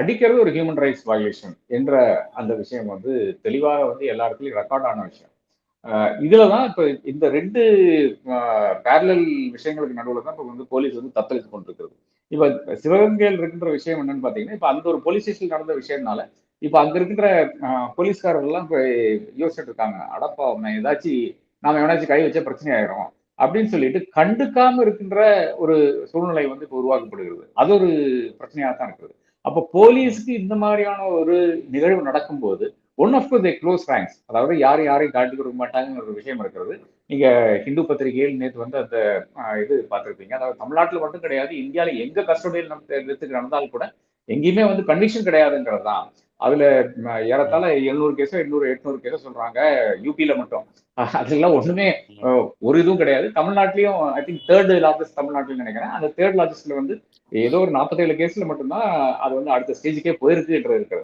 அடிக்கிறது ஒரு human rights violation என்ற அந்த விஷயம் வந்து தெளிவாக வந்து எல்லா இடத்துலையும் ரெக்கார்ட் ஆன விஷயம். இதில் தான் இப்போ இந்த ரெண்டு பேரலல் விஷயங்களுக்கு நடுவில் தான் இப்போ வந்து போலீஸ் வந்து தத்தளித்து கொண்டிருக்கிறது. இப்போ சிவகங்கையில் இருக்கின்ற விஷயம் என்னன்னு பார்த்தீங்கன்னா இப்போ அந்த ஒரு போலீஸ் ஸ்டேஷன் நடந்த விஷயம்னால இப்போ அங்கே இருக்கின்ற போலீஸ்காரர்கள்லாம் இப்போ யோசிச்சுட்டு இருக்காங்க. அடப்பா ஏதாச்சும் நாம் எவனாச்சும் கை வச்சா பிரச்சனை ஆயிரும் அப்படின்னு சொல்லிட்டு கண்டுக்காம இருக்கின்ற ஒரு சூழ்நிலை வந்து இப்போ உருவாக்கப்படுகிறது. அது ஒரு பிரச்சனையாக தான் இருக்குது. அப்போ போலீஸ்க்கு இந்த மாதிரியான ஒரு நிகழ்வு நடக்கும்போது one of the close ranks அதாவது யாரும் யாரையும் காட்டி கொடுக்க மாட்டாங்கிற ஒரு விஷயம் இருக்கிறது நீங்க ஹிந்து பத்திரிகையில் நேற்று வந்து அந்த இது பார்த்துருப்பீங்க அதாவது தமிழ்நாட்டில் மட்டும் கிடையாது இந்தியாவில் எங்க கஸ்டடியில் எடுத்துக்கு நடந்தாலும் கூட எங்கேயுமே வந்து கன்விக்ஷன் கிடையாதுங்கிறது தான் அதுல ஏறத்தாழ எழுநூறு கேஸோ எண்ணூறு எட்நூறு கேஸோ சொல்றாங்க யூபியில மட்டும். அதெல்லாம் ஒண்ணுமே ஒரு இதுவும் கிடையாது. தமிழ்நாட்டிலயும் ஐ திங்க் தேர்ட் லார்ஜஸ்ட் தமிழ்நாட்டில் நினைக்கிறேன். அந்த தேர்ட் லார்ஜஸ்ட்ல வந்து ஏதோ ஒரு நாற்பத்தேழு கேஸ்ல மட்டும்தான் அது வந்து அடுத்த ஸ்டேஜுக்கே போயிருக்கு இருக்கிறது.